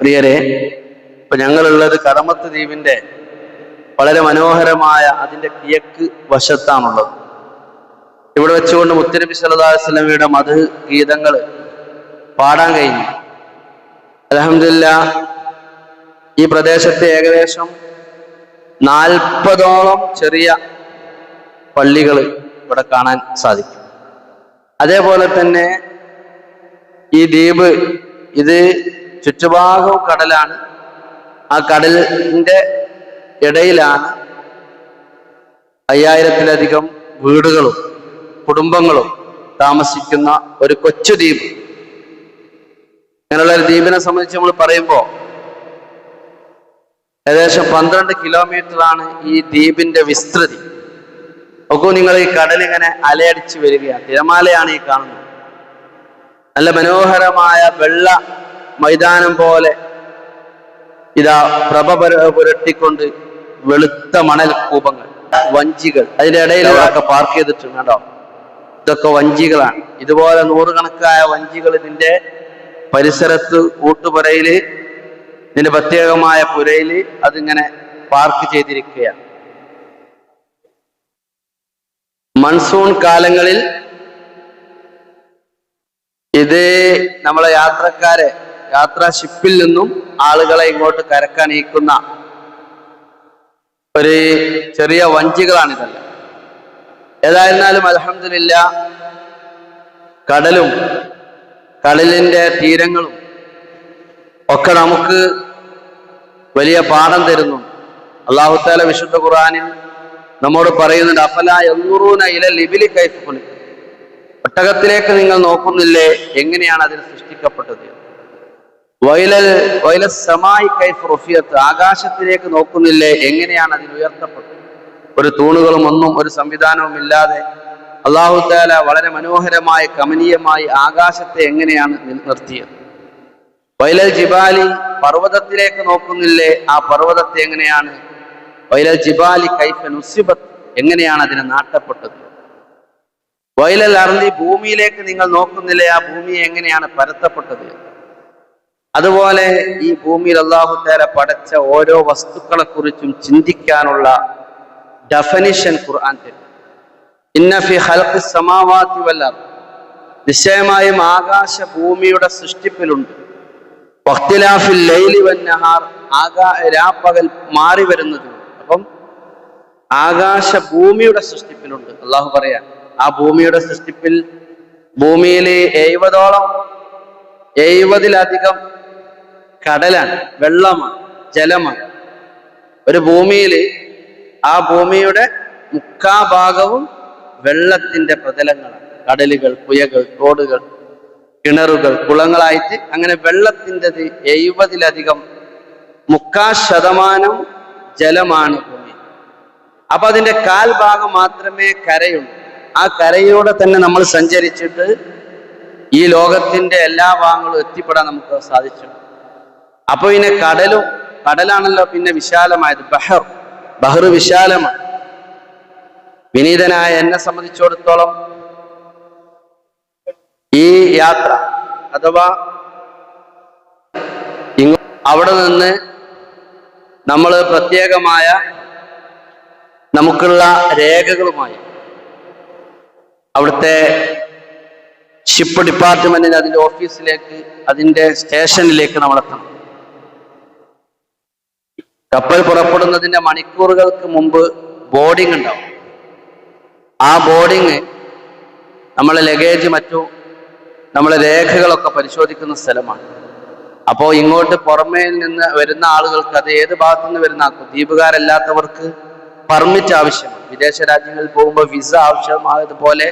പ്രിയരെ ഇപ്പൊ ഞങ്ങളുള്ളത് കടമത്ത് ദ്വീപിന്റെ വളരെ മനോഹരമായ അതിന്റെ കിഴക്ക് വശത്താണുള്ളത്. ഇവിടെ വെച്ചുകൊണ്ട് അലൈഹി വസല്ലമയുടെ മധു ഗീതങ്ങൾ പാടാൻ കഴിഞ്ഞു. അലഹമില്ല ഈ പ്രദേശത്തെ ഏകദേശം നാൽപ്പതോളം ചെറിയ പള്ളികൾ ഇവിടെ കാണാൻ സാധിക്കും. അതേപോലെ തന്നെ ഈ ദ്വീപ് ഇത് ചുറ്റുഭാഗവും കടലാണ്. ആ കടലിന്റെ ഇടയിലാണ് അയ്യായിരത്തിലധികം വീടുകളും കുടുംബങ്ങളും താമസിക്കുന്ന ഒരു കൊച്ചു ദ്വീപ്. അങ്ങനെയുള്ള ഒരു ദ്വീപിനെ സംബന്ധിച്ച് നമ്മൾ പറയുമ്പോൾ ഏകദേശം പന്ത്രണ്ട് കിലോമീറ്ററാണ് ഈ ദ്വീപിന്റെ വിസ്തൃതി. നോക്കൂ നിങ്ങൾ ഈ കടലിങ്ങനെ അലയടിച്ച് വരികയാണ്. തിരമാലയാണ് ഈ കാണുന്നത്. നല്ല മനോഹരമായ വെള്ള മൈതാനം പോലെ ഇതാ പ്രഭ പുര- പുരട്ടിക്കൊണ്ട് വെളുത്ത മണൽ കൂപങ്ങൾ വഞ്ചികൾ. അതിന്റെ ഇടയിൽ ഒക്കെ പാർക്ക് ചെയ്തിട്ടുണ്ട് കേട്ടോ ഇതൊക്കെ വഞ്ചികളാണ്. ഇതുപോലെ നൂറുകണക്കായ വഞ്ചികൾ ഇതിന്റെ പരിസരത്ത് ഊട്ടുപുരയിൽ ഇതിന്റെ പ്രത്യേകമായ പുരയിൽ അതിങ്ങനെ പാർക്ക് ചെയ്തിരിക്കുകയാണ്. മൺസൂൺ കാലങ്ങളിൽ ഇത് നമ്മളെ യാത്രക്കാരെ യാത്രാ ഷിപ്പിൽ നിന്നും ആളുകളെ ഇങ്ങോട്ട് കരക്കണിയിക്കുന്ന ഒരു ചെറിയ വഞ്ചികളാണിതെല്ലാം. ഏതായിരുന്നാലും അലഹമില്ല കടലും കടലിന്റെ തീരങ്ങളും ഒക്കെ നമുക്ക് വലിയ പാഠം തരുന്നു. അള്ളാഹുത്താല വിശുദ്ധ ഖുർആനിൽ നമ്മോട് പറയുന്നുണ്ട് അഫല എന്നൂറൂന ഇല ലിബിലി കൈഫ്. ഒട്ടകത്തിലേക്ക് നിങ്ങൾ നോക്കുന്നില്ലേ എങ്ങനെയാണ് അതിന് സൃഷ്ടിക്കപ്പെട്ടത് വൈലൽ ആകാശത്തിലേക്ക് നോക്കുന്നില്ലേ എങ്ങനെയാണ് അതിൽ ഉയർത്തപ്പെട്ടത്? ഒരു തൂണുകളും ഒന്നും ഒരു സംവിധാനവും ഇല്ലാതെ അള്ളാഹു താല വളരെ മനോഹരമായി കമനീയമായി ആകാശത്തെ എങ്ങനെയാണ് നിർത്തിയത്? വൈലൽ ജിബാലി പർവതത്തിലേക്ക് നോക്കുന്നില്ലേ ആ പർവതത്തെ എങ്ങനെയാണ്? വൈലൽ ജിബാലി കൈഫ നുസിബത്ത് എങ്ങനെയാണ് അതിനെ നാട്ടപ്പെട്ടത്? വൈലൽ അറിഞ്ഞി ഭൂമിയിലേക്ക് നിങ്ങൾ നോക്കുന്നില്ലേ ആ ഭൂമിയെ എങ്ങനെയാണ് പരത്തപ്പെട്ടത്? അതുപോലെ ഈ ഭൂമിയിൽ അള്ളാഹു തേര പടച്ച ഓരോ വസ്തുക്കളെ കുറിച്ചും ചിന്തിക്കാനുള്ള ഡെഫനിഷൻ ഖുർആൻ തരും. നിശ്ചയമായും ആകാശ ഭൂമിയുടെ സൃഷ്ടിപ്പിലുണ്ട്. വഖ്തിലാഫിൽ ലൈലി വന്നഹാർ ആകാ രാപ്പകൽ മാറി വരുന്നത്. അപ്പം ആകാശ ഭൂമിയുടെ സൃഷ്ടിപ്പിലുണ്ട്. അള്ളാഹു പറയാൻ ആ ഭൂമിയുടെ സൃഷ്ടിപ്പിൽ ഭൂമിയിൽ എഴുപതോളം എഴുപതിലധികം കടലാണ് വെള്ളമാണ് ജലമാണ്. ഒരു ഭൂമിയിൽ ആ ഭൂമിയുടെ മുക്കാ ഭാഗവും വെള്ളത്തിന്റെ പ്രതലങ്ങളാണ്. കടലുകൾ പുയകൾ തോടുകൾ കിണറുകൾ കുളങ്ങളായിട്ട് അങ്ങനെ വെള്ളത്തിന്റെത് എഴുപതിലധികം മുക്കാ ശതമാനം ജലമാണ് ഭൂമി അപ്പൊ അതിന്റെ കാൽഭാഗം മാത്രമേ കരയുള്ളൂ. ആ കരയിലൂടെ തന്നെ നമ്മൾ സഞ്ചരിച്ചിട്ട് ഈ ലോകത്തിന്റെ എല്ലാ ഭാഗങ്ങളും എത്തിപ്പെടാൻ നമുക്ക് സാധിച്ചു. അപ്പൊ പിന്നെ കടലും കടലാണല്ലോ പിന്നെ വിശാലമായത് ബഹർ. ബഹർ വിശാലമാണ്. വിനീതനായ എന്നെ സംബന്ധിച്ചിടത്തോളം ഈ യാത്ര അഥവാ അവിടെ നിന്ന് നമ്മൾ പ്രത്യേകമായ നമുക്കുള്ള രേഖകളുമായി അവിടുത്തെ ഷിപ്പ് ഡിപ്പാർട്ട്മെന്റിന് അതിന്റെ ഓഫീസിലേക്ക് അതിന്റെ സ്റ്റേഷനിലേക്ക് നമ്മൾ എത്തണം കപ്പൽ പുറപ്പെടുന്നതിന്റെ മണിക്കൂറുകൾക്ക് മുമ്പ് ബോർഡിംഗ് ഉണ്ടാവും. ആ ബോർഡിങ് നമ്മളെ ലഗേജ് മറ്റു നമ്മളെ രേഖകളൊക്കെ പരിശോധിക്കുന്ന സ്ഥലമാണ്. അപ്പോൾ ഇങ്ങോട്ട് പുറമേ നിന്ന് വരുന്ന ആളുകൾക്ക് അത് ഏത് ഭാഗത്തു നിന്ന് വരുന്ന ആൾക്കും ദ്വീപുകാരല്ലാത്തവർക്ക് പെർമിറ്റ് ആവശ്യമാണ്. വിദേശ രാജ്യങ്ങളിൽ പോകുമ്പോൾ വിസ ആവശ്യമായതുപോലെ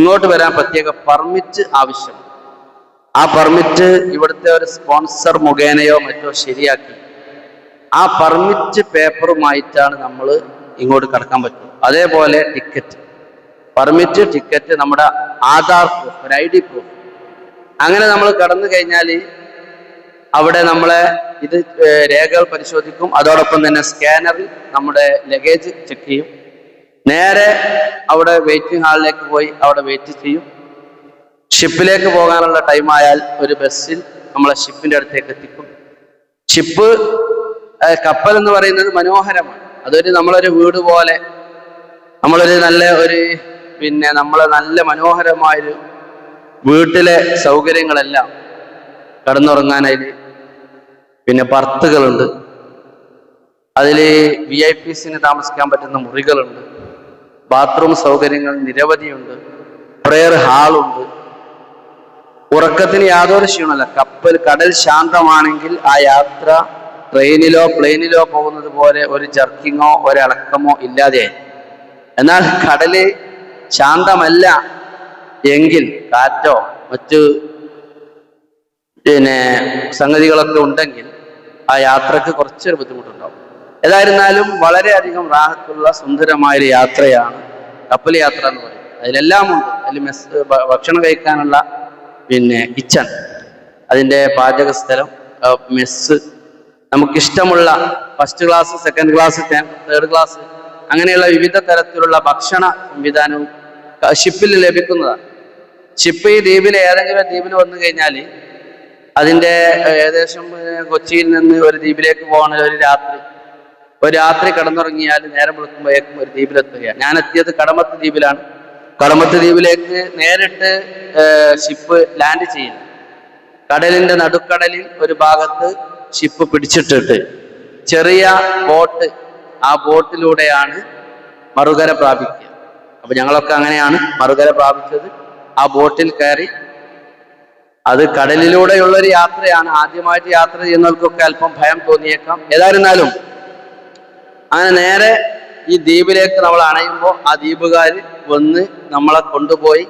ഇങ്ങോട്ട് വരാൻ പ്രത്യേക പെർമിറ്റ് ആവശ്യമാണ്. ആ പെർമിറ്റ് ഇവിടുത്തെ ഒരു സ്പോൺസർ മുഖേനയോ മറ്റോ ശരിയാക്കി ആ പെർമിറ്റ് പേപ്പറുമായിട്ടാണ് നമ്മൾ ഇങ്ങോട്ട് കടക്കാൻ പറ്റും. അതേപോലെ ടിക്കറ്റ് പെർമിറ്റ് ടിക്കറ്റ് നമ്മുടെ ആധാർ പ്രൂഫ് ഒരു ഐ ഡി പ്രൂഫ് അങ്ങനെ നമ്മൾ കടന്നു കഴിഞ്ഞാൽ അവിടെ നമ്മളെ ഇത് രേഖകൾ പരിശോധിക്കും. അതോടൊപ്പം തന്നെ സ്കാനറിൽ നമ്മുടെ ലഗേജ് ചെക്ക് ചെയ്യും. നേരെ അവിടെ വെയിറ്റിംഗ് ഹാളിലേക്ക് പോയി അവിടെ വെയിറ്റ് ചെയ്യും. ഷിപ്പിലേക്ക് പോകാനുള്ള ടൈം ആയാൽ ഒരു ബസ്സിൽ നമ്മളെ ഷിപ്പിന്റെ അടുത്തേക്ക് എത്തിക്കും. ഷിപ്പ് കപ്പൽ എന്ന് പറയുന്നത് മനോഹരമാണ്. അതൊരു നമ്മളൊരു വീട് പോലെ നമ്മളൊരു നല്ല ഒരു പിന്നെ നമ്മളെ നല്ല മനോഹരമായൊരു വീട്ടിലെ സൗകര്യങ്ങളെല്ലാം കടന്നുറങ്ങാനായിട്ട് പിന്നെ പർത്തുകളുണ്ട് അതിൽ വി ഐ പിസിന് താമസിക്കാൻ പറ്റുന്ന മുറികളുണ്ട്. ബാത്റൂം സൗകര്യങ്ങൾ നിരവധിയുണ്ട്. പ്രെയർ ഹാളുണ്ട്. ഉറക്കത്തിന് യാതൊരു ക്ഷീണമല്ല കപ്പൽ കടൽ ശാന്തമാണെങ്കിൽ ആ യാത്ര ട്രെയിനിലോ പ്ലെയിനിലോ പോകുന്നത് പോലെ ഒരു ജർക്കിങ്ങോ ഒരിളക്കമോ ഇല്ലാതെ എന്നാൽ കടൽ ശാന്തമല്ല എങ്കിൽ കാറ്റോ മറ്റു പിന്നെ സംഗതികളൊക്കെ ഉണ്ടെങ്കിൽ ആ യാത്രയ്ക്ക് കുറച്ചൊരു ബുദ്ധിമുട്ടുണ്ടാവും. ഏതായിരുന്നാലും വളരെയധികം റാഹത്തുള്ള സുന്ദരമായൊരു യാത്രയാണ് കപ്പൽ യാത്ര എന്ന് പറയുന്നത്. അതിലെല്ലാം ഉണ്ട്. അതിൽ മെസ് ഭക്ഷണം കഴിക്കാനുള്ള പിന്നെ കിച്ചൺ അതിന്റെ പാചകസ്ഥലം മെസ്സ് നമുക്കിഷ്ടമുള്ള first class second class third class അങ്ങനെയുള്ള വിവിധ തരത്തിലുള്ള ഭക്ഷണ സംവിധാനവും ഷിപ്പിൽ ലഭിക്കുന്നതാണ്. ഷിപ്പ് ഈ ദ്വീപിൽ ഏതെങ്കിലും ദ്വീപിൽ വന്നു കഴിഞ്ഞാൽ അതിന്റെ ഏകദേശം കൊച്ചിയിൽ നിന്ന് ഒരു ദ്വീപിലേക്ക് പോകണ ഒരു രാത്രി ഒരു രാത്രി കടന്നുറങ്ങിയാൽ നേരം വിളിക്കുമ്പോഴേക്കും ഒരു ദ്വീപിലെത്തുകയാണ്. ഞാൻ എത്തിയത് കടമത്ത് ദ്വീപിലാണ്. കടമത്ത് ദ്വീപിലേക്ക് നേരിട്ട് ഷിപ്പ് ലാൻഡ് ചെയ്യുന്നു. കടലിന്റെ നടുക്കടലിൽ ഒരു ഭാഗത്ത് ഷിപ്പ് പിടിച്ചിട്ടിട്ട്. ചെറിയ ബോട്ട് ആ ബോട്ടിലൂടെയാണ് മറുകര പ്രാപിക്കുക. അപ്പൊ ഞങ്ങളൊക്കെ അങ്ങനെയാണ് മറുകര പ്രാപിച്ചത്. ആ ബോട്ടിൽ കയറി അത് കടലിലൂടെയുള്ള ഒരു യാത്രയാണ്. ആദ്യമായിട്ട് യാത്ര ചെയ്യുന്നവർക്കൊക്കെ അല്പം ഭയം തോന്നിയേക്കാം. ഏതായിരുന്നാലും അങ്ങനെ നേരെ ഈ ദ്വീപിലേക്ക് നമ്മൾ അണയുമ്പോൾ ആ ദ്വീപുകാർ വന്ന് നമ്മളെ കൊണ്ടുപോയി.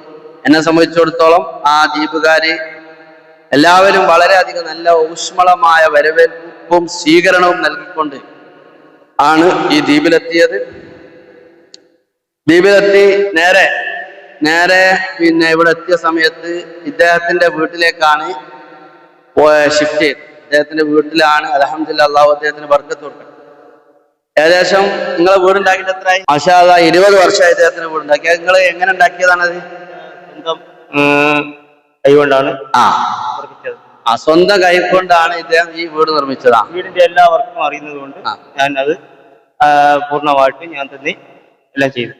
എന്നെ സംബന്ധിച്ചിടത്തോളം ആ ദ്വീപുകാര് എല്ലാവരും വളരെയധികം നല്ല ഊഷ്മളമായ വരവേൽപ്പും സ്വീകരണവും നൽകിക്കൊണ്ട് ആണ് ഈ ദ്വീപിലെത്തിയത്. ദ്വീപിലെത്തി നേരെ നേരെ പിന്നെ ഇവിടെ എത്തിയ സമയത്ത് ഇദ്ദേഹത്തിന്റെ വീട്ടിലേക്കാണ് ഷിഫ്റ്റ് ചെയ്തത്. അദ്ദേഹത്തിന്റെ വീട്ടിലാണ് അലഹമ്മദില്ല അള്ളാഹു അദ്ദേഹത്തിന് കൊടുക്കുന്നത് ഏകദേശം നിങ്ങളെ വീടുണ്ടാക്കിയിട്ട് എത്രയായി? മാഷാല്ല ഇരുപത് വർഷമായി ഇദ്ദേഹത്തിന് വീടുണ്ടാക്കി. നിങ്ങൾ എങ്ങനെ ഉണ്ടാക്കിയതാണത്? ഉം, കൈകൊണ്ടാണ് ആ. ആ സ്വന്തം കൈ കൊണ്ടാണ് ഇദ്ദേഹം ഈ വീട് നിർമ്മിച്ചതാ. വീടിന്റെ എല്ലാ വർക്കും അറിയുന്നത് കൊണ്ട് ഞാൻ അത് പൂർണമായിട്ട് ഞാൻ തന്നെ എല്ലാം ചെയ്തു.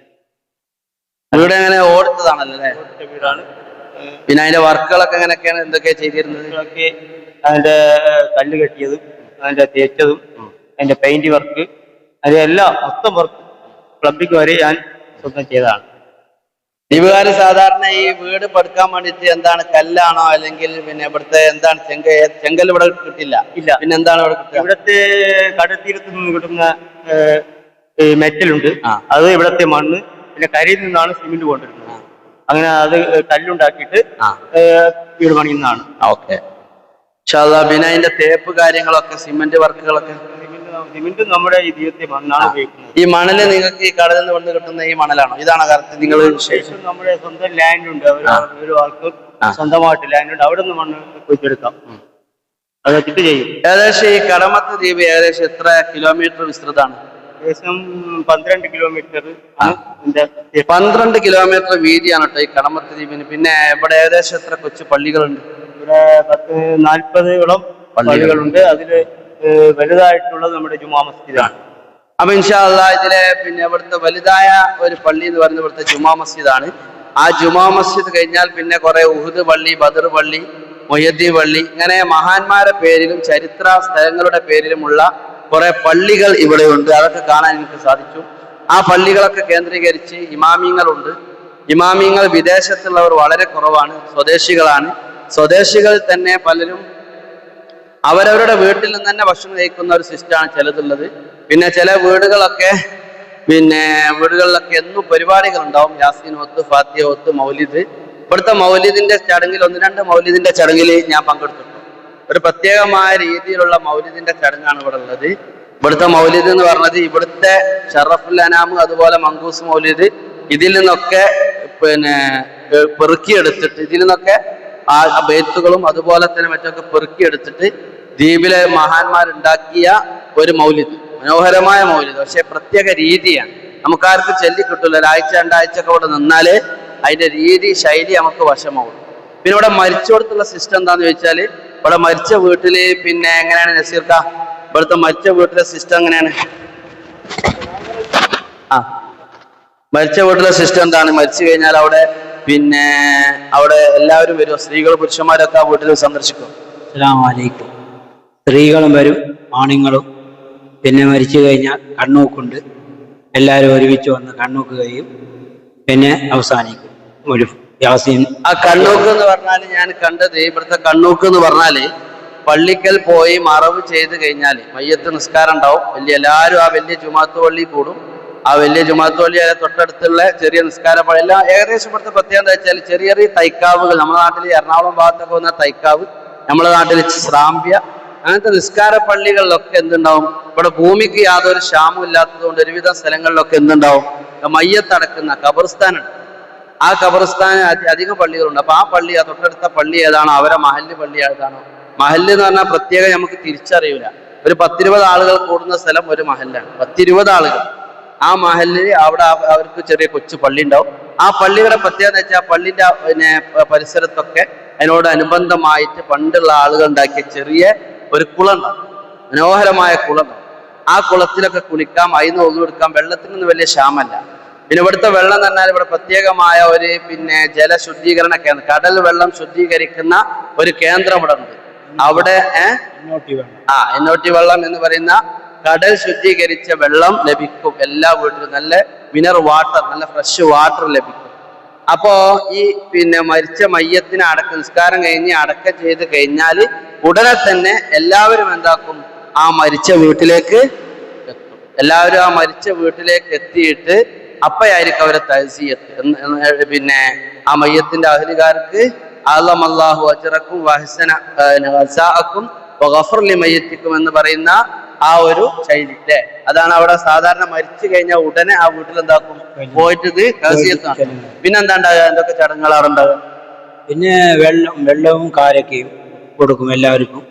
വീട് എങ്ങനെ ഓടിച്ചതാണല്ലോ? അല്ലേ വീടാണ്. പിന്നെ അതിന്റെ വർക്കുകളൊക്കെ എങ്ങനെയൊക്കെയാണ്? എന്തൊക്കെയാ ചെയ്തിരുന്നത്? അതിന്റെ കല്ല് കെട്ടിയതും അതിന്റെ തേച്ചതും അതിന്റെ പെയിന്റ് വർക്ക് അതിന്റെ എല്ലാം മൊത്തം വർക്ക് പ്ലംബിംഗ് വരെ ഞാൻ സ്വന്തം ചെയ്തതാണ്. ദ്വീപുകാര് സാധാരണ ഈ വീട് പടുക്കാൻ വേണ്ടിട്ട് എന്താണ് കല്ലാണോ അല്ലെങ്കിൽ പിന്നെ ഇവിടുത്തെ എന്താണ് ചെങ്ക ചെങ്കൽ ഇവിടെ കിട്ടില്ല. ഇല്ല. പിന്നെ എന്താണ് ഇവിടെ കിട്ടുക? ഇവിടത്തെ കടൽത്തീരത്ത് നിന്ന് കിട്ടുന്ന മെറ്റലുണ്ട്. അത് ഇവിടത്തെ മണ്ണ് പിന്നെ കരിയിൽ നിന്നാണ് സിമെന്റ് കൊണ്ടിരുന്നത് അങ്ങനെ അത് കല്ലുണ്ടാക്കിയിട്ട് വീട് പണിയുന്നതാണ്. ഓക്കെ. പിന്നെ അതിന്റെ തേപ്പ് കാര്യങ്ങളൊക്കെ സിമെന്റ് വർക്കുകളൊക്കെ? സിമെന്റ് നമ്മുടെ ഈ ദൈവത്തെ മണ്ണാണ് ഉപയോഗിക്കുന്നത്. ഈ മണൽ നിങ്ങൾക്ക് ഈ കടലിൽ നിന്ന് വന്ന് കിട്ടുന്ന ഈ മണലാണോ. ഇതാണ് കറക്റ്റ് നിങ്ങൾ നമ്മുടെ സ്വന്തം ലാൻഡ് ഉണ്ട്. ഒരു ആൾക്ക്. സ്വന്തമായിട്ട് ലാൻഡ് ഉണ്ട്. അവിടെ നിന്ന് മണ്ണ് കുഴിച്ചെടുക്കാം. അത് വെച്ചിട്ട് ചെയ്യും. ഏകദേശം ഈ കടമത്ത് ദ്വീപ് ഏകദേശം എത്ര കിലോമീറ്റർ വിസ്തൃതാണ് ഏകദേശം പന്ത്രണ്ട് കിലോമീറ്റർ പന്ത്രണ്ട് കിലോമീറ്റർ വീതിയാണ് കേട്ടോ ഈ കടമത്ത് ദ്വീപിന്. പിന്നെ ഇവിടെ ഏകദേശം എത്ര കൊച്ചു പള്ളികളുണ്ട്? ഇവിടെ പത്ത് നാൽപ്പതോളം പള്ളികളുണ്ട്. അതിൽ വലുതായിട്ടുള്ളത് നമ്മുടെ ജുമാ മസ്ജിദാണ്. അപ്പൊ ഇൻഷാല്ല ഇതിലെ പിന്നെ ഇവിടുത്തെ വലുതായ ഒരു പള്ളി എന്ന് പറയുന്നത് ഇവിടുത്തെ ജുമാ മസ്ജിദാണ്. ആ ജുമാ മസ്ജിദ് കഴിഞ്ഞാൽ പിന്നെ കുറെ ഉഹുദ് പള്ളി ബദർ പള്ളി മൊയ്യദ്ദി പള്ളി ഇങ്ങനെ മഹാന്മാരുടെ പേരിലും ചരിത്ര സ്ഥലങ്ങളുടെ പേരിലുമുള്ള കുറെ പള്ളികൾ ഇവിടെ ഉണ്ട് അതൊക്കെ കാണാൻ എനിക്ക് സാധിച്ചു. ആ പള്ളികളൊക്കെ കേന്ദ്രീകരിച്ച് ഇമാമിങ്ങളുണ്ട് ഇമാമിങ്ങൾ വിദേശത്തുള്ളവർ വളരെ കുറവാണ് സ്വദേശികളാണ്. സ്വദേശികൾ തന്നെ പലരും അവരവരുടെ വീട്ടിൽ നിന്ന് തന്നെ ഭക്ഷണം കഴിക്കുന്ന ഒരു സിസ്റ്റമാണ് ചിലതുള്ളത്. പിന്നെ ചില വീടുകളൊക്കെ പിന്നെ വീടുകളിലൊക്കെ എന്നും പരിപാടികൾ ഉണ്ടാവും. യാസീൻ ഒത്ത് ഫാത്തിയ ഒത്ത് മൗലിദ്. ഇവിടുത്തെ മൗലിദിന്റെ ചടങ്ങിൽ ഒന്ന് രണ്ട് മൗലിദിന്റെ ചടങ്ങിൽ ഞാൻ പങ്കെടുത്തിട്ടുണ്ട്. ഒരു പ്രത്യേകമായ രീതിയിലുള്ള മൗലിദിന്റെ ചടങ്ങാണ് ഇവിടെ ഉള്ളത്. ഇവിടുത്തെ മൗലിദ് എന്ന് പറഞ്ഞത് ഇവിടുത്തെ ഷറഫുൽ അനാമ് അതുപോലെ മങ്കൂസ് മൗലിദ്. ഇതിൽ നിന്നൊക്കെ പിന്നെ പെറുക്കിയെടുത്തിട്ട് ഇതിൽ നിന്നൊക്കെ ആ ബേത്തുകളും അതുപോലെ തന്നെ മറ്റൊക്കെ പെറുക്കിയെടുത്തിട്ട് ദ്വീപിലെ മഹാന്മാരുണ്ടാക്കിയ ഒരു മൗലിദ്. മനോഹരമായ മൗലിദ്. പക്ഷെ പ്രത്യേക രീതിയാണ്. നമുക്കാർക്കും ചൊല്ലി കിട്ടില്ല ഒരാഴ്ച രണ്ടാഴ്ച ഒക്കെ ഇവിടെ നിന്നാൽ അതിന്റെ രീതി ശൈലി നമുക്ക് വശമാവും. പിന്നെ ഇവിടെ മരിച്ചോടത്തുള്ള സിസ്റ്റം എന്താന്ന് ചോദിച്ചാൽ ഇവിടെ മരിച്ച വീട്ടിൽ പിന്നെ എങ്ങനെയാണ് നസീർക്ക ഇവിടുത്തെ മരിച്ച വീട്ടിലെ സിസ്റ്റം എങ്ങനെയാണ്? ആ. മരിച്ച വീട്ടിലെ സിസ്റ്റം എന്താണ്? മരിച്ചു കഴിഞ്ഞാൽ അവിടെ പിന്നെ അവിടെ എല്ലാവരും വരും സ്ത്രീകൾ പുരുഷന്മാരൊക്കെ ആ വീട്ടിൽ സന്ദർശിക്കും അസ്സലാമലൈക്കും. സ്ത്രീകളും വരും ആണുങ്ങളും. പിന്നെ മരിച്ചു കഴിഞ്ഞാൽ കണ്ണൂക്കുണ്ട്. എല്ലാവരും ഒരുമിച്ച് വന്ന് കണ്ണൂക്കുകയും പിന്നെ അവസാനിക്കും. ഒരു യാസീൻ. ആ കണ്ണൂക്ക് എന്ന് പറഞ്ഞാൽ ഞാൻ കണ്ടത് ഇവിടുത്തെ കണ്ണൂക്ക് എന്ന് പറഞ്ഞാൽ പള്ളിക്കൽ പോയി മറവ് ചെയ്ത് കഴിഞ്ഞാൽ മയ്യത്ത് നിസ്കാരം ഉണ്ടാവും. വലിയ എല്ലാവരും ആ വലിയ ചുമത്തു പള്ളി കൂടും. ആ വലിയ ജുമാത്ത് തൊട്ടടുത്തുള്ള ചെറിയ നിസ്കാര എല്ലാം ഏകദേശം ഇവിടുത്തെ പ്രത്യേകത എന്താ വെച്ചാൽ ചെറിയ ചെറിയ തൈക്കാവുകൾ നമ്മുടെ നാട്ടിൽ എറണാകുളം ഭാഗത്തൊക്കെ വന്ന തൈക്കാവ് നമ്മുടെ നാട്ടിൽ ശ്രാമ്പ്യ അങ്ങനത്തെ നിസ്കാര പള്ളികളിലൊക്കെ എന്തുണ്ടാവും? ഇവിടെ ഭൂമിക്ക് യാതൊരു ക്ഷാമം ഇല്ലാത്തതുകൊണ്ട് ഒരുവിധം സ്ഥലങ്ങളിലൊക്കെ എന്തുണ്ടാവും? മയ്യത്തടക്കുന്ന കബർസ്ഥാനുണ്ട് ആ ഖബർസ്ഥാൻ അധി- അധികം പള്ളികളുണ്ട്. അപ്പൊ ആ പള്ളി ആ തൊട്ടടുത്ത പള്ളി ഏതാണോ? അവരെ മഹല്ല് പള്ളി ഏതാണോ? മഹല്ല് എന്ന് പറഞ്ഞാൽ പ്രത്യേകം നമുക്ക് തിരിച്ചറിയില്ല ഒരു പത്തിരുപത് ആളുകൾ കൂടുന്ന സ്ഥലം ഒരു മഹല്ലാണ്. പത്തിരുപത് ആളുകൾ. ആ മഹലിൽ അവിടെ അവർക്ക് ചെറിയ കൊച്ചു പള്ളി ഉണ്ടാവും. ആ പള്ളിയുടെ പ്രത്യേകത വെച്ചാൽ പള്ളിന്റെ പിന്നെ പരിസരത്തൊക്കെ അതിനോട് അനുബന്ധമായിട്ട് പണ്ടുള്ള ആളുകൾ ഉണ്ടാക്കിയ ചെറിയ ഒരു കുളം മനോഹരമായ കുളം ആ കുളത്തിലൊക്കെ കുളിക്കാം അതിന് കൊടുക്കാം വെള്ളത്തിനൊന്നും വലിയ ക്ഷാമല്ല പിന്നെ ഇവിടുത്തെ വെള്ളം എന്ന് പറഞ്ഞാൽ ഇവിടെ പ്രത്യേകമായ ഒരു പിന്നെ ജലശുദ്ധീകരണ കേന്ദ്രം കടൽ വെള്ളം ശുദ്ധീകരിക്കുന്ന ഒരു കേന്ദ്രം ഇവിടെ ഉണ്ട്. അവിടെ ആ എന്നോട്ടി വെള്ളം എന്ന് പറയുന്ന കടൽ ശുദ്ധീകരിച്ച വെള്ളം ലഭിക്കും. എല്ലാ വീട്ടിലും നല്ല മിനർ വാട്ടർ നല്ല ഫ്രഷ് വാട്ടർ ലഭിക്കും. അപ്പോ ഈ പിന്നെ മരിച്ച മയ്യത്തിന് അടക്ക നിസ്കാരം കഴിഞ്ഞ് അടക്കം ചെയ്ത് കഴിഞ്ഞാൽ ഉടനെ തന്നെ എല്ലാവരും എന്താക്കും? ആ മരിച്ച വീട്ടിലേക്ക് എത്തും. എല്ലാവരും ആ മരിച്ച വീട്ടിലേക്ക് എത്തിയിട്ട് അപ്പയായിരിക്കും അവരെ തഹസീയത്ത്. പിന്നെ ആ മയ്യത്തിന്റെ അഹലികാർക്ക് അള്ളം അള്ളാഹു അജറക്കും വഹസന വസാഅക്കും വഗഫർലി മയ്യത്തിക്കും എന്ന് പറയുന്ന ആ ഒരു ശൈലി അല്ലേ അതാണ് അവിടെ സാധാരണ മരിച്ചു കഴിഞ്ഞാൽ ഉടനെ ആ വീട്ടിൽ എന്താക്കും? പോയിട്ട് ഇത് തഹസീയത്താണ് പിന്നെ എന്താ ഉണ്ടാകുക എന്തൊക്കെ ചടങ്ങുകളാണ് ഉണ്ടാകുക പിന്നെ വെള്ളം വെള്ളവും കാരക്കയും കൊടുക്കും എല്ലാവർക്കും.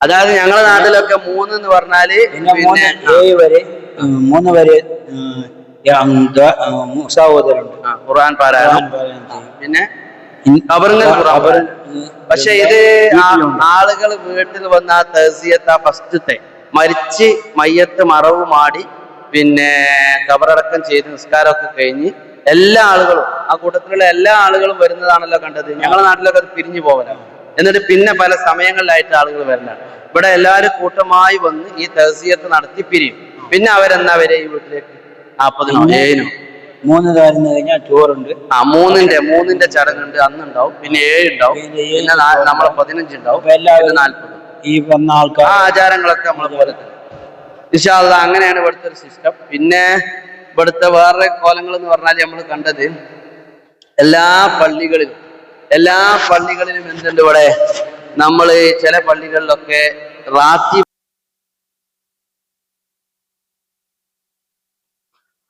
അതായത് ഞങ്ങളുടെ നാട്ടിലൊക്കെ മൂന്ന് എന്ന് പറഞ്ഞാൽ പിന്നെ ഏഴ് വരെ മൂന്ന് വരെ ആ, ഖുർആൻ പാരായണം. പിന്നെ ഖുർആൻ പക്ഷെ ഇത്. ആളുകൾ വീട്ടിൽ വന്ന ആ തഹസിയത്ത് ആ ഫസ്റ്റത്തെ മരിച്ച് മയ്യത്ത് മറവ് മാടി പിന്നെ കബറടക്കം ചെയ്ത് നിസ്കാരമൊക്കെ കഴിഞ്ഞ് എല്ലാ ആളുകളും ആ കൂട്ടത്തിലുള്ള എല്ലാ ആളുകളും വരുന്നതാണല്ലോ കണ്ടത്. ഞങ്ങളുടെ നാട്ടിലൊക്കെ അത് പിരിഞ്ഞു പോകലാണ് എന്നിട്ട് പിന്നെ പല സമയങ്ങളിലായിട്ട് ആളുകൾ വരലാണ്. ഇവിടെ എല്ലാവരും കൂട്ടമായി വന്ന് ഈ തഹസിയത്ത് നടത്തി പിരിയും. പിന്നെ അവരെന്നാ വരെ ഈ വീട്ടിലേക്ക്? നാൽപ്പതിനോ ഏനോ ഏഴിനോ മൂന്ന് താഴ്ന്നു കഴിഞ്ഞാൽ ചോറുണ്ട് ആ മൂന്നിന്റെ മൂന്നിന്റെ ചടങ്ങുണ്ട് അന്നുണ്ടാവും. പിന്നെ ഏഴ് ഉണ്ടാവും. പിന്നെ നമ്മളെ പതിനഞ്ച് ഉണ്ടാവും. എല്ലാവരും നാല്പത്. ഈ വന്ന ആ ആൾക്കാർ ആചാരങ്ങളൊക്കെ നമ്മളെ പോലെ അങ്ങനെയാണ് ഇവിടുത്തെ ഒരു സിസ്റ്റം പിന്നെ ഇവിടുത്തെ വേറെ കോലങ്ങൾ എന്ന് പറഞ്ഞാൽ നമ്മൾ കണ്ടത് എല്ലാ പള്ളികളിലും എല്ലാ പള്ളികളിലും എന്തുണ്ട് ഇവിടെ? നമ്മൾ ചില പള്ളികളിലൊക്കെ റാത്തി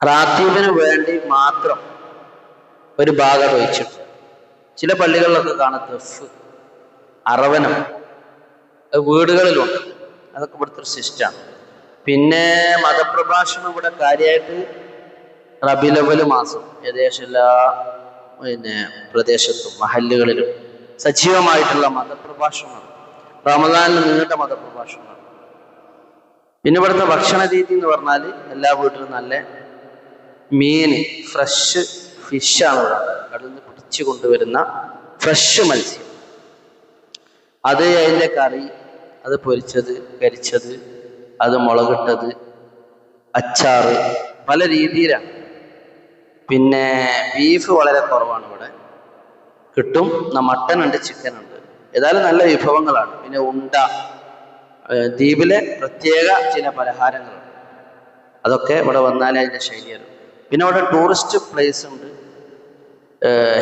റാത്തീബിന് വേണ്ടി മാത്രം ഒരു ഭാഗം ഒഴിച്ചിട്ട്. ചില പള്ളികളിലൊക്കെ കാണാം ദഫ് അറവനം വീടുകളിലുണ്ട്. അതൊക്കെ ഇവിടുത്തെ ഒരു സിസ്റ്റാണ് പിന്നെ മതപ്രഭാഷണം ഇവിടെ കാര്യമായിട്ട് റബിലവൽ മാസം ഏകദേശം എല്ലാ പിന്നെ പ്രദേശത്തും മഹല്ലുകളിലും സജീവമായിട്ടുള്ള മതപ്രഭാഷണമാണ് റമദാനിൽ നീണ്ട മതപ്രഭാഷണമാണ് പിന്നെ ഇവിടുത്തെ ഭക്ഷണ രീതി എന്ന് പറഞ്ഞാൽ എല്ലാ വീട്ടിലും നല്ല മീൻ ഫ്രഷ് ഫിഷാണ് ഇവിടെ കടലിൽ നിന്ന് പിടിച്ചു കൊണ്ടുവരുന്ന ഫ്രഷ് മത്സ്യം. അത് അതിന്റെ കറി അത് പൊരിച്ചത് കരിച്ചത് അത് മുളകിട്ടത് അച്ചാറ് പല രീതിയിലാണ്. പിന്നെ ബീഫ് വളരെ കുറവാണ് ഇവിടെ. കിട്ടും. മട്ടൻ ഉണ്ട് ചിക്കൻ ഉണ്ട്. ഏതായാലും നല്ല വിഭവങ്ങളാണ്. പിന്നെ ഉണ്ട ദ്വീപിലെ പ്രത്യേക ചില പലഹാരങ്ങളുണ്ട് അതൊക്കെ ഇവിടെ വന്നാലേ അതിന്റെ ശൈലി അറിയും. പിന്നെ അവിടെ ടൂറിസ്റ്റ് പ്ലേസ് ഉണ്ട്.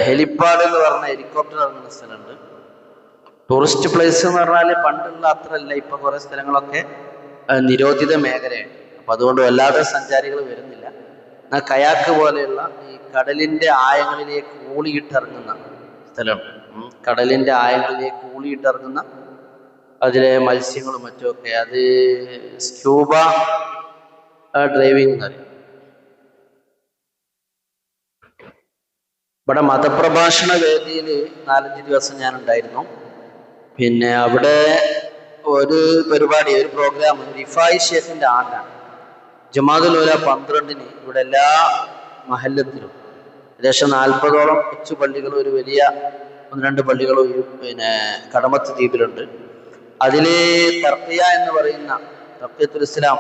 ഹെലിപ്പാഡ് എന്ന് പറഞ്ഞ ഹെലികോപ്റ്റർ ഇറങ്ങുന്ന സ്ഥലമുണ്ട്. ടൂറിസ്റ്റ് പ്ലേസ് എന്ന് പറഞ്ഞാൽ പണ്ടുള്ള അത്രയല്ല ഇപ്പൊ കുറേ സ്ഥലങ്ങളൊക്കെ നിരോധിത മേഖലയാണ് അപ്പൊ അതുകൊണ്ട് വല്ലാതെ സഞ്ചാരികൾ വരുന്നില്ല. എന്നാൽ കയാക്ക് പോലെയുള്ള ഈ കടലിന്റെ ആയങ്ങളിലേക്ക് ഊളിയിട്ടിറങ്ങുന്ന സ്ഥലമുണ്ട്. കടലിന്റെ ആയങ്ങളിലേക്ക് ഊളിയിട്ടിറങ്ങുന്ന അതിലെ മത്സ്യങ്ങളും മറ്റുമൊക്കെ. അത് സ്ക്യൂബ ഡ്രൈവിംഗ് എന്ന് ഇവിടെ മതപ്രഭാഷണ വേദിയിൽ നാലഞ്ച് ദിവസം ഞാൻ ഉണ്ടായിരുന്നു പിന്നെ അവിടെ ഒരു പരിപാടി ഒരു പ്രോഗ്രാം റിഫായി ഷേഖിന്റെ ആണ്ടാണ്. ജമാദുൽ ഉല പന്ത്രണ്ടിന് ഇവിടെ എല്ലാ മഹല്ലത്തിലും ഏകദേശം നാൽപ്പതോളം കൊച്ചു പള്ളികളും ഒരു വലിയ ഒന്ന് രണ്ട് പള്ളികളും പിന്നെ കടമത്ത് ദ്വീപിലുണ്ട്. അതിൽ തർക്കിയ എന്ന് പറയുന്ന തർക്കിയത്തുൽ ഇസ്ലാം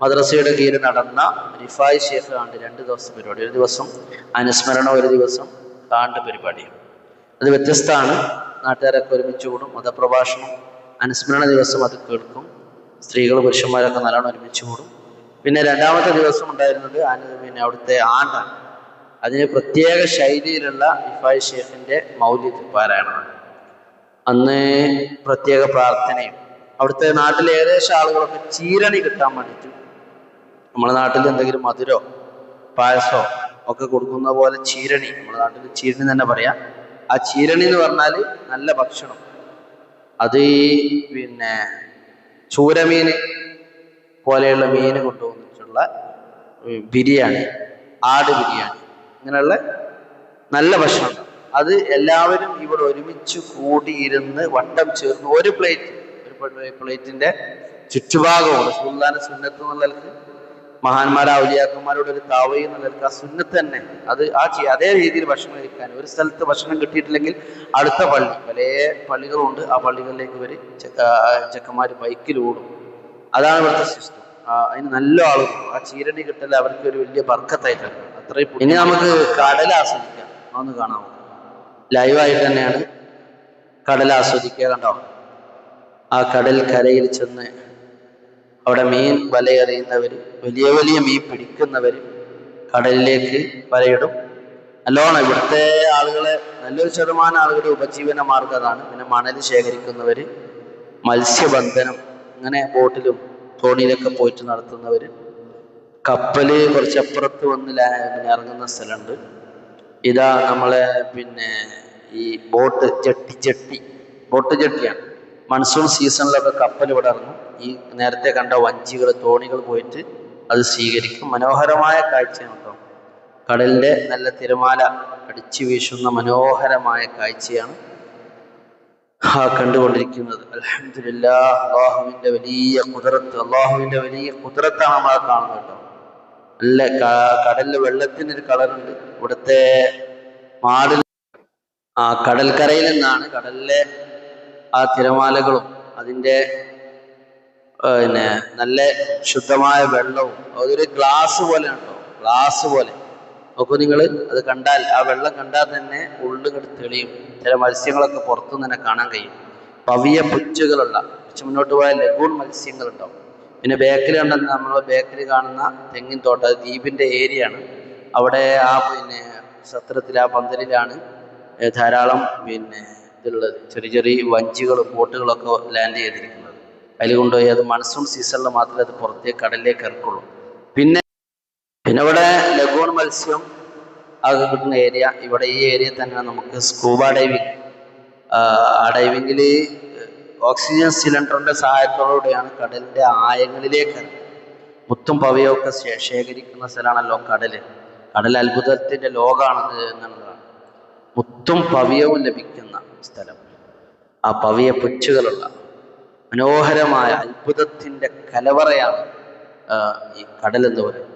മദ്രസയുടെ കീഴിൽ നടന്ന റിഫായ് ഷേഖ് കാണ്ട് രണ്ട് ദിവസം പരിപാടി. ഒരു ദിവസം അനുസ്മരണം ഒരു ദിവസം കാണ്ട് പരിപാടിയും അത് വ്യത്യസ്തമാണ്. നാട്ടുകാരൊക്കെ ഒരുമിച്ച് കൂടും മതപ്രഭാഷണം അനുസ്മരണ ദിവസം അത് കേൾക്കും. സ്ത്രീകൾ പുരുഷന്മാരൊക്കെ നല്ലോണം ഒരുമിച്ച് കൂടും. പിന്നെ രണ്ടാമത്തെ ദിവസം ഉണ്ടായിരുന്നത് പിന്നെ അവിടുത്തെ ആണ്ടാണ് അതിന് പ്രത്യേക ശൈലിയിലുള്ള ഇഫായ് ഷേഖിന്റെ മൗലിദ് പാരായണമാണ്. അന്ന് പ്രത്യേക പ്രാർത്ഥനയും. അവിടുത്തെ നാട്ടിലെ ഏകദേശം ആളുകളൊക്കെ ചീരണി കിട്ടാൻ വേണ്ടിയിട്ട് നമ്മുടെ നാട്ടിൽ എന്തെങ്കിലും മധുരോ പായസോ ഒക്കെ കൊടുക്കുന്ന പോലെ ചീരണി നമ്മുടെ നാട്ടിൽ ചീരണി തന്നെ പറയാം. ആ ചീരണി എന്ന് പറഞ്ഞാൽ നല്ല ഭക്ഷണം. അത് ഈ പിന്നെ ചൂരമീൻ പോലെയുള്ള മീൻ കൊണ്ടുവന്നിട്ടുള്ള ബിരിയാണി ആട് ബിരിയാണി ഇങ്ങനെയുള്ള നല്ല ഭക്ഷണം. അത് എല്ലാവരും ഇവിടെ ഒരുമിച്ച് കൂടിയിരുന്ന് വട്ടം ചേർന്ന് ഒരു പ്ലേറ്റ് ഒരു പ്ലേറ്റിന്റെ ചുറ്റുഭാഗവും സുൽത്താന സുന്നത്ത് എന്നുള്ളവർക്ക് മഹാന്മാരെ ഔലിയാക്കന്മാരോട് ഒരു താവയിൽ നിന്ന് ആ സുന്നത്ത് തന്നെ അത് ആ ചെയ്യ- അതേ രീതിയിൽ ഭക്ഷണം കഴിക്കാൻ ഒരു സ്ഥലത്ത് ഭക്ഷണം കിട്ടിയിട്ടില്ലെങ്കിൽ അടുത്ത പള്ളി പല പള്ളികളുണ്ട് ആ പള്ളികളിലേക്ക് ഇവർ ചെക്കന്മാർ ബൈക്കിൽ ഓടും. അതാണ് ഇവിടുത്തെ സിസ്റ്റം. അതിന് നല്ല ആളുകൾ ആ ചീരണി കിട്ടൽ അവർക്ക് ഒരു വലിയ ബർക്കത്തായിട്ടാണ്. അത്രയും ഇനി നമുക്ക് കടൽ ആസ്വദിക്കാം. ഒന്ന് കാണാമോ? ലൈവായിട്ട് തന്നെയാണ് കടൽ ആസ്വദിക്കുക കണ്ടോ? ആ കടൽ കരയിൽ ചെന്ന് അവിടെ മീൻ വലയെറിയുന്നവർ വലിയ വലിയ മീൻ പിടിക്കുന്നവർ കടലിലേക്ക് വലയിടും. നല്ലോണം ഇവിടുത്തെ ആളുകളെ നല്ലൊരു ശതമാനം ആളുകളുടെ ഉപജീവന മാർഗം അതാണ്. പിന്നെ മണൽ ശേഖരിക്കുന്നവർ മത്സ്യബന്ധനം അങ്ങനെ ബോട്ടിലും തോണിയിലൊക്കെ പോയിട്ട് നടത്തുന്നവർ കപ്പൽ കുറച്ചപ്പുറത്ത് വന്ന് പിന്നെ ഇറങ്ങുന്ന സ്ഥലമുണ്ട്. ഇതാ നമ്മളെ പിന്നെ ഈ ബോട്ട് ജെട്ടി ജെട്ടി. ബോട്ട് ജെട്ടിയാണ്. മൺസൂൺ സീസണിലൊക്കെ കപ്പൽ ഇവിടെ ഇറങ്ങും. ഈ നേരത്തെ കണ്ട വഞ്ചികൾ തോണികൾ പോയിട്ട് അത് സ്വീകരിക്കും. മനോഹരമായ കാഴ്ചയാണ് കേട്ടോ കടലിന്റെ നല്ല തിരമാല അടിച്ചു വീശുന്ന മനോഹരമായ കാഴ്ചയാണ് ആ കണ്ടുകൊണ്ടിരിക്കുന്നത്. അലഹമില്ല അള്ളാഹുവിന്റെ വലിയ കുതിരത്ത് അള്ളാഹുവിന്റെ വലിയ കുതിരത്താണ് നമ്മൾ ആ കാണുന്നത് കേട്ടോ. നല്ല കടലിൽ വെള്ളത്തിനൊരു കളറുണ്ട് ഇവിടുത്തെ മാടിൽ ആ കടൽക്കരയിൽ നിന്നാണ് കടലിലെ ആ തിരമാലകളും അതിന്റെ പിന്നെ നല്ല ശുദ്ധമായ വെള്ളവും അതൊരു ഗ്ലാസ് പോലെ ഉണ്ടോ ഗ്ലാസ് പോലെ. നോക്കൂ നിങ്ങൾ അത് കണ്ടാൽ ആ വെള്ളം കണ്ടാൽ തന്നെ ഉള്ളുകട്ട് തെളിയും. ചില മത്സ്യങ്ങളൊക്കെ പുറത്തു തന്നെ കാണാൻ കഴിയും. പവിയ പുച്ചുകളുള്ള കുറച്ച് മുന്നോട്ട് പോയ ലഗൂൺ മത്സ്യങ്ങളുണ്ടാവും. പിന്നെ ബേക്കറി ഉണ്ടെന്ന് നമ്മൾ ബേക്കറി കാണുന്ന തെങ്ങിൻ തോട്ടം അത് ദ്വീപിന്റെ ഏരിയ ആണ് അവിടെ ആ പിന്നെ സത്രത്തിൽ ആ പന്തലിലാണ് ധാരാളം പിന്നെ ഇതുള്ളത്. ചെറിയ ചെറിയ വഞ്ചികളും ബോട്ടുകളൊക്കെ ലാൻഡ് ചെയ്തിരിക്കുന്നത്. അതിൽ കൊണ്ടുപോയി അത് മൺസൂൺ സീസണിൽ മാത്രമേ അത് പുറത്തേക്ക് കടലിലേക്ക് ഇറക്കുള്ളൂ. പിന്നെ പിന്നെ ഇവിടെ ലഗൂൺ മത്സ്യം അത് കിട്ടുന്ന ഏരിയ ഇവിടെ ഈ ഏരിയ തന്നെ നമുക്ക് സ്കൂബ ഡൈവിങ് ആ ഡൈവിങ്ങിൽ ഓക്സിജൻ സിലിണ്ടറിന്റെ സഹായത്തോടുകൂടിയാണ് കടലിന്റെ ആയങ്ങളിലേക്ക്. മുത്തും പവയൊക്കെ ശേഖരിക്കുന്ന സ്ഥലമാണല്ലോ കടൽ. കടൽ അത്ഭുതത്തിന്റെ ലോകമാണ് എന്നുള്ളതാണ്. മുത്തും പവിയവും ലഭിക്കുന്ന സ്ഥലം. ആ പവിയ പുച്ചുകളുള്ള മനോഹരമായ അത്ഭുതത്തിന്റെ കലവറയാണ് ഈ കടൽ എന്ന് പറയുന്നത്.